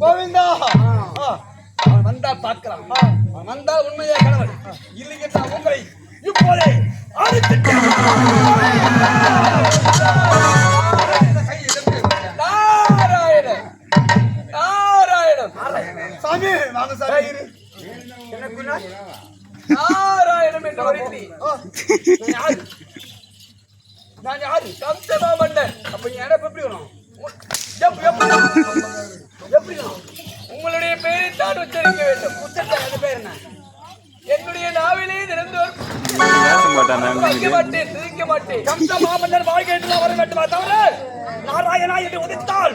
கோவிந்தா! அவன் வந்தால் பார்க்கலாம். அவன் வந்தால் உண்மையே கணவன் இல்லை என்றால் உங்களை இப்போதே சாமி வாங்க சாமி. நாராயணம் என்ற ஒருத்தி நான் யாரு? நான் கம்சமா மன்னன் அப்ப எனக்கு எப்படி வேணும் உங்களுடைய பெயரை தான் உச்சரிக்க வேண்டும். உச்சரித்த அந்த பேர் என்ன? என்னுடைய நாவிலே திறந்தோர். வைக்க மாட்டேன் திரிக்க மாட்டேன் கம்ச மாமன்னர் வாழ்க்கை என்று வர வேண்டுமா தவிர நாராயணா என்று உதித்தால்.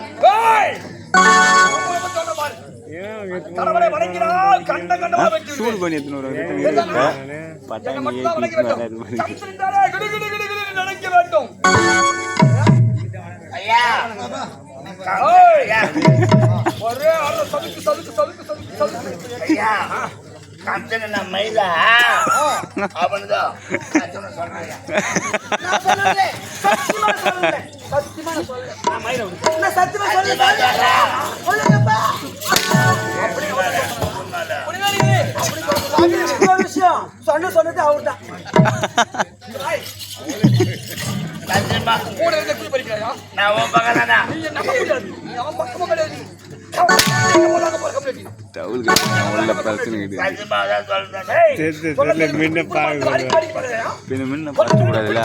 கடவுளை வணங்கினால் கண்ட சூடு பண்ணி கிடு நடக்க வேண்டும். ஒரே சதுக்கு சதுக்கு சதுக்கு சதுக்கு சதுக்கு. ஐயா நான் மயிலா அவனுதான் சொன்ன சொன்னது அவர்தான். பின்ன முன்ன பார்க்க கூடாதுல்ல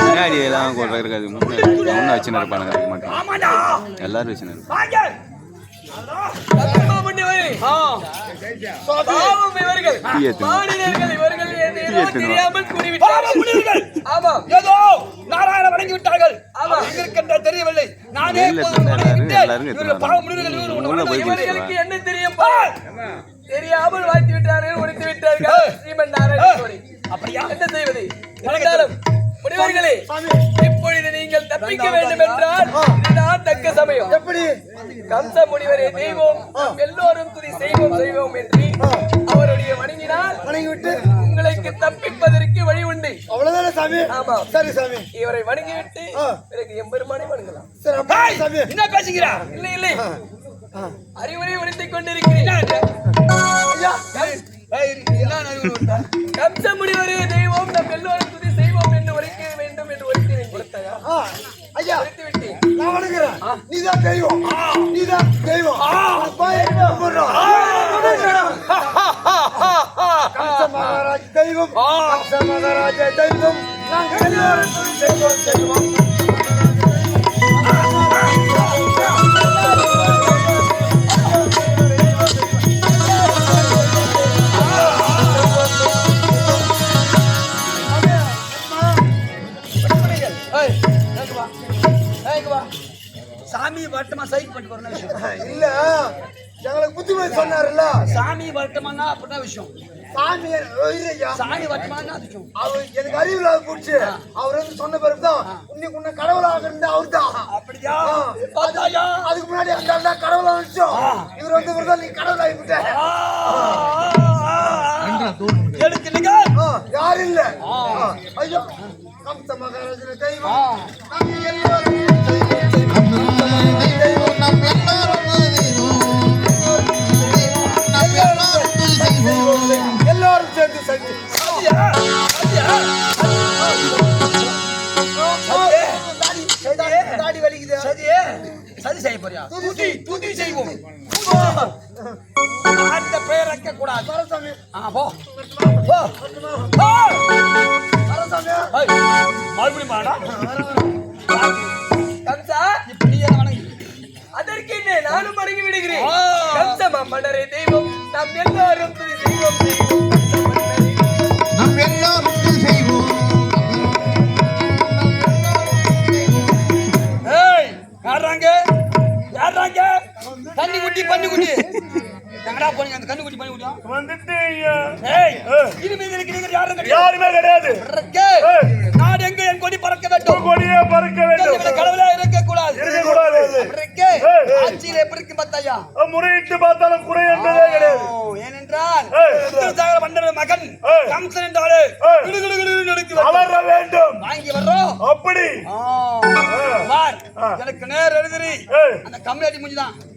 முன்னாடி எல்லாம் கூட இருக்காது முன்ன முன்ன வச்சுன்னு இருப்பானுங்க ஆமாடா எல்லாரும் வச்சுன்னு இவர்கள் ஏதோ நாராயண வணங்கி விட்டார்கள். ஆமாம். எங்க இருக்கின்ற தெரியவில்லை. நானே பாவம். என்ன தெரியும். தெரியாமல் வாழ்த்து விட்டார்கள் ஒழித்து விட்டார்கள். ஸ்ரீமன் நாராயண அப்படியா? என்ன செய்வது? முனிவர்களே இப்பொழுது நீங்கள் தப்பிக்க வேண்டும் என்றால் இதுதான் தக்க சமயம். எப்படி? கம்ச முனிவரே தெய்வம். எல்லோரும் துதி செய்வோம் செய்வோம் என்று அவருடைய வணங்கினால் வணங்கி விட்டு உங்களுக்கு தப்பிப்பதற்கு வழி உண்டு. அவ்வளவுதானே சாமி? ஆமா. சரி சாமி. இவரை வணங்கிவிட்டு. பிறகு எம்பெருமானை வணங்கலாம். சரி சாமி. என்ன பேசுகிறார்? இல்லை இல்லை. அறிவுரை உரைத்துக் கொண்டிருக்கிறேன். கம்ச முனிவரே தெய்வம். நீதான் தெய்வம். நீதான் தெய்வம். மகாராஜ் தெய்வம். மகாராஜ தெய்வம். நாங்கள் எல்லோரும் துதி செய்வோம் பண்ணிட்டு வரணும் விஷயம். இல்ல எங்களுக்கு புத்திமதி சொன்னாருல்ல. சாமி வரட்டுமான்னா அப்படிதான் விஷயம். சாமி ஐயா சாமி வரட்டுமான்னா விஷயம். அவர் எனக்கு அறிவுல போச்சு. அவர் வந்து சொன்ன பிறகுதான் இன்னைக்கு உன்னை கடவுளாக இருந்த அவர் தான் அப்படியா அதுக்கு முன்னாடி அந்த ஆள் தான் கடவுளா நினைச்சோம். இவர் வந்து இவர் தான் நீ கடவுள் ஆகிவிட்ட எடுத்து நீங்க யாரு இல்ல. ஐயோ கம்ச மகாராஜன தெய்வம். சதி செய்ய போறியா? துதி துதி செய்வோம். அந்த பெயர் வைக்க கூடாது வரசாமி. ஆ போ. போ. ஏய், மறுபடியும் பாடா கம்சா இப்ப நீ என்ன வணங்கி. அதற்கு என்ன? நானும் வணங்கி விடுகிறேன். கம்சமா தெய்வம் நாம் எல்லாரும் துதி செய்வோம். அந்த கண்ணு குட்டி பண்ணி வந்துட்டு யாரும் கிடையாது. யாருமே கிடையாது? இறக்கு. நாடு எங்க என் கொடி பறக்க வேண்டும்? கொடியே பறக்க வேண்டும். கடவுளா இருக்க கூடாது. இருக்கு. ஆட்சியில் எப்படி இருக்கு பார்த்தாயா முறையிட்டு பார்த்தாலும் குறை என்பதே கிடையாது. ஏனென்றால் மன்னரின் மகன். கம்சன் என்றாலே. வளர வேண்டும். வாங்கி வர்றோம் அப்படி. எனக்கு நேர் எழுதுறி. அந்த கம்யூனிட்டி முடிஞ்சுதான்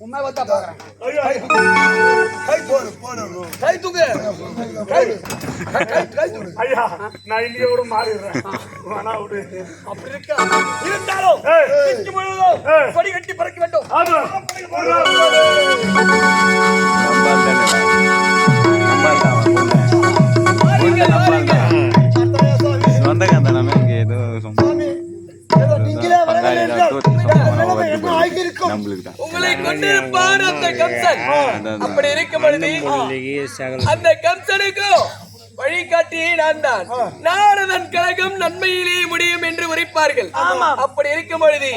வந்தா பார்க்கறேன். ஐயா, கை போடு போடு கை தூக்கு. கை. கை, தூக்கு. ஐயா நான் கூட மாறிடுறேன் வேணா விடு அப்படி இருக்கா? இருந்தாலும் முழுவதும். கொடி கட்டி பறக்க வேண்டும் அது உங்களை கொண்டிருப்பார் அந்த கம்சன். அப்படி இருக்கும் பொழுது அந்த கம்சனுக்கும் வழிகாட்டி நான் தான். நாரதன் கழகம் நன்மையிலே முடியும் என்று உரைப்பார்கள். அப்படி இருக்கும் பொழுது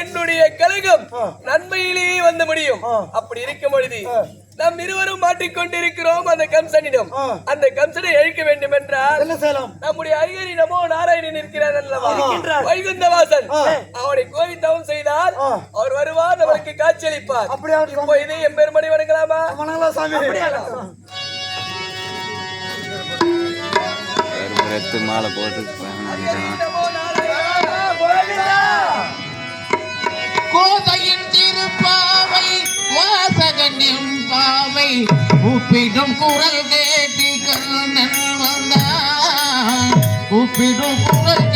என்னுடைய கழகம் நன்மையிலே வந்து முடியும். அப்படி இருக்கும் பொழுது நாம் இருவரும் மாட்டிக்கொண்டிருக்கிறோம் அந்த கம்சனிடம். அந்த கம்சனை அழிக்க வேண்டும் என்றால் நம்முடைய ஐயரி நமோ நாராயணன் இருக்கிறார் அல்லவா? வைகுந்தவாசன். அவனை கோவிந்தவம் செய்தால் அவர் வருவார் நம்மளுக்கு காட்சியளிப்பார். இப்போ இதே எம்பெருமணி வணங்கலாமா? வணங்கலாம் மாலை போட்டு. கோதையின் திருப்பாவை உப்பிடும் குரல் கேட்டி கண்ணன் வந்தான் உப்பிடும் குரல்